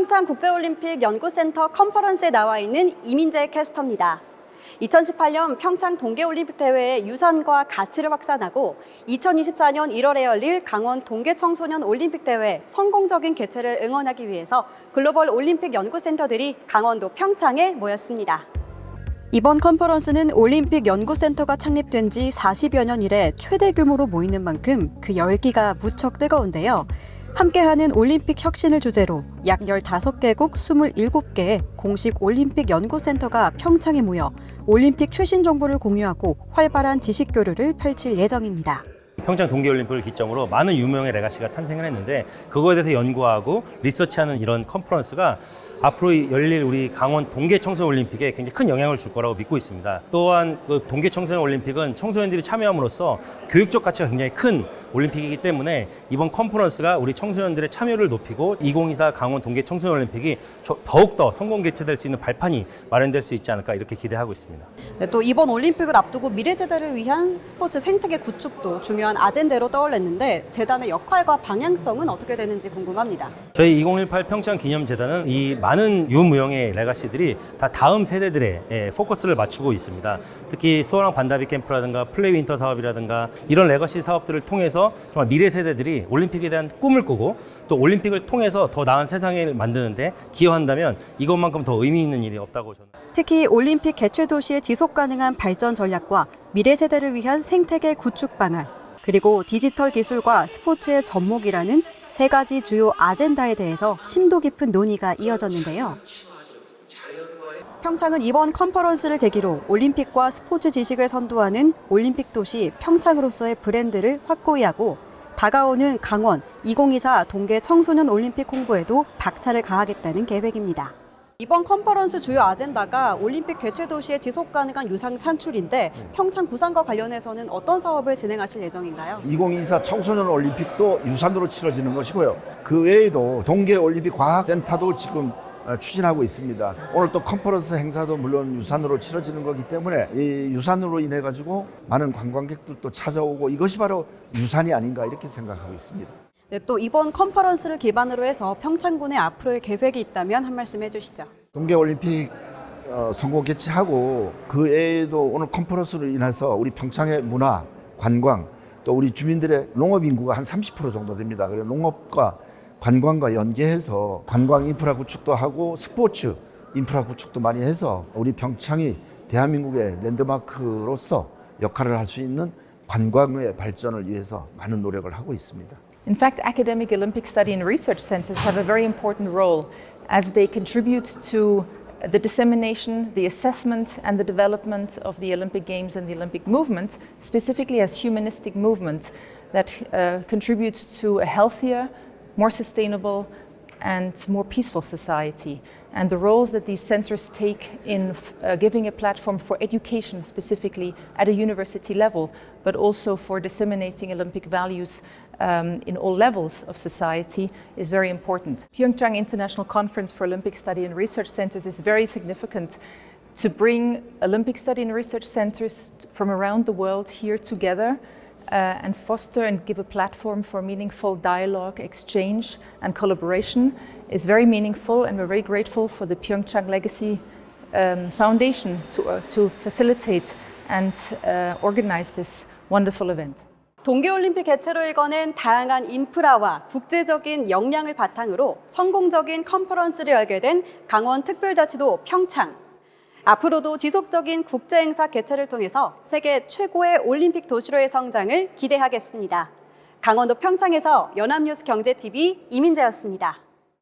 평창 국제올림픽 연구센터 컨퍼런스에 나와 있는 이민재 캐스터입니다. 2018년 평창 동계올림픽 대회의 유산과 가치를 확산하고 2024년 1월에 열릴 강원 동계청소년 올림픽 대회 성공적인 개최를 응원하기 위해서 글로벌 올림픽 연구센터들이 강원도 평창에 모였습니다. 이번 컨퍼런스는 올림픽 연구센터가 창립된 지 40여 년 이래 최대 규모로 모이는 만큼 그 열기가 무척 뜨거운데요. 함께하는 올림픽 혁신을 주제로 약 15개국 27개의 공식 올림픽 연구센터가 평창에 모여 올림픽 최신 정보를 공유하고 활발한 지식 교류를 펼칠 예정입니다. 평창 동계올림픽을 기점으로 많은 유명의 레가시가 탄생을 했는데 그거에 대해서 연구하고 리서치하는 이런 컨퍼런스가 앞으로 열릴 우리 강원 동계 청소년 올림픽에 굉장히 큰 영향을 줄 거라고 믿고 있습니다. 또한 그 동계 청소년 올림픽은 청소년들이 참여함으로써 교육적 가치가 굉장히 큰 올림픽이기 때문에 이번 컨퍼런스가 우리 청소년들의 참여를 높이고 2024 강원 동계 청소년 올림픽이 더욱더 성공 개최될 수 있는 발판이 마련될 수 있지 않을까 이렇게 기대하고 있습니다. 네, 또 이번 올림픽을 앞두고 미래 세대를 위한 스포츠 생태계 구축도 중요한 아젠다로 떠올랐는데 재단의 역할과 방향성은 어떻게 되는지 궁금합니다. 저희 2018 평창 기념재단은 이 많은 유무형의 레가시들이 다 다음 세대들의 예, 포커스를 맞추고 있습니다. 특히 수원항 반다비 캠프라든가 플레이 윈터 사업이라든가 이런 레가시 사업들을 통해서 정말 미래 세대들이 올림픽에 대한 꿈을 꾸고 또 올림픽을 통해서 더 나은 세상을 만드는데 기여한다면 이것만큼 더 의미 있는 일이 없다고 저는. 특히 올림픽 개최 도시의 지속 가능한 발전 전략과 미래 세대를 위한 생태계 구축 방안, 그리고 디지털 기술과 스포츠의 접목이라는 세 가지 주요 아젠다에 대해서 심도 깊은 논의가 이어졌는데요. 평창은 이번 컨퍼런스를 계기로 올림픽과 스포츠 지식을 선도하는 올림픽 도시 평창으로서의 브랜드를 확고히 하고 다가오는 강원 2024 동계 청소년 올림픽 홍보에도 박차를 가하겠다는 계획입니다. 이번 컨퍼런스 주요 아젠다가 올림픽 개최 도시의 지속 가능한 유상 찬출인데 평창 부산과 관련해서는 어떤 사업을 진행하실 예정인가요? 2024 청소년 올림픽도 유산으로 치러지는 것이고요. 그 외에도 동계 올림픽 과학센터도 지금 어, 추진하고 있습니다. 오늘 또 컨퍼런스 행사도 물론 유산으로 치러지는 거기 때문에 이 유산으로 인해 가지고 많은 관광객들도 찾아오고 이것이 바로 유산이 아닌가 이렇게 생각하고 있습니다. 네, 또 이번 컨퍼런스를 기반으로 해서 평창군의 앞으로의 계획이 있다면 한 말씀 해주시죠. 동계 올림픽 어, 성공 개최하고 그 외에도 오늘 컨퍼런스로 인해서 우리 평창의 문화, 관광 또 우리 주민들의 농업 인구가 한 30% 정도 됩니다. 그래서 농업과 관광과 연계해서 관광 인프라 구축도 하고 스포츠 인프라 구축도 많이 해서 우리 평창이 대한민국의 랜드마크로서 역할을 할 수 있는 관광의 발전을 위해서 많은 노력을 하고 있습니다. In fact, academic Olympic study and research centers have a very important role as they contribute to the dissemination, the assessment, and the development of the Olympic Games and the Olympic movement, specifically as humanistic movement that uh, contributes to a healthier, more sustainable, and more peaceful society. And the roles that these centers take in uh, giving a platform for education, specifically at a university level, but also for disseminating Olympic values um, in all levels of society, is very important. Pyeongchang International Conference for Olympic Study and Research Centers is very significant to bring Olympic study and research centers from around the world here together uh, and foster and give a platform for meaningful dialogue, exchange, and collaboration is very meaningful, and we're very grateful for the Pyeongchang Legacy um, Foundation to, uh, to facilitate and uh, organize this wonderful event. 동계올림픽 개최로 일궈낸 다양한 인프라와 국제적인 역량을 바탕으로 성공적인 컨퍼런스를 열게 된 강원특별자치도 평창. 앞으로도 지속적인 국제행사 개최를 통해서 세계 최고의 올림픽 도시로의 성장을 기대하겠습니다. 강원도 평창에서 연합뉴스 경제TV 이민재였습니다.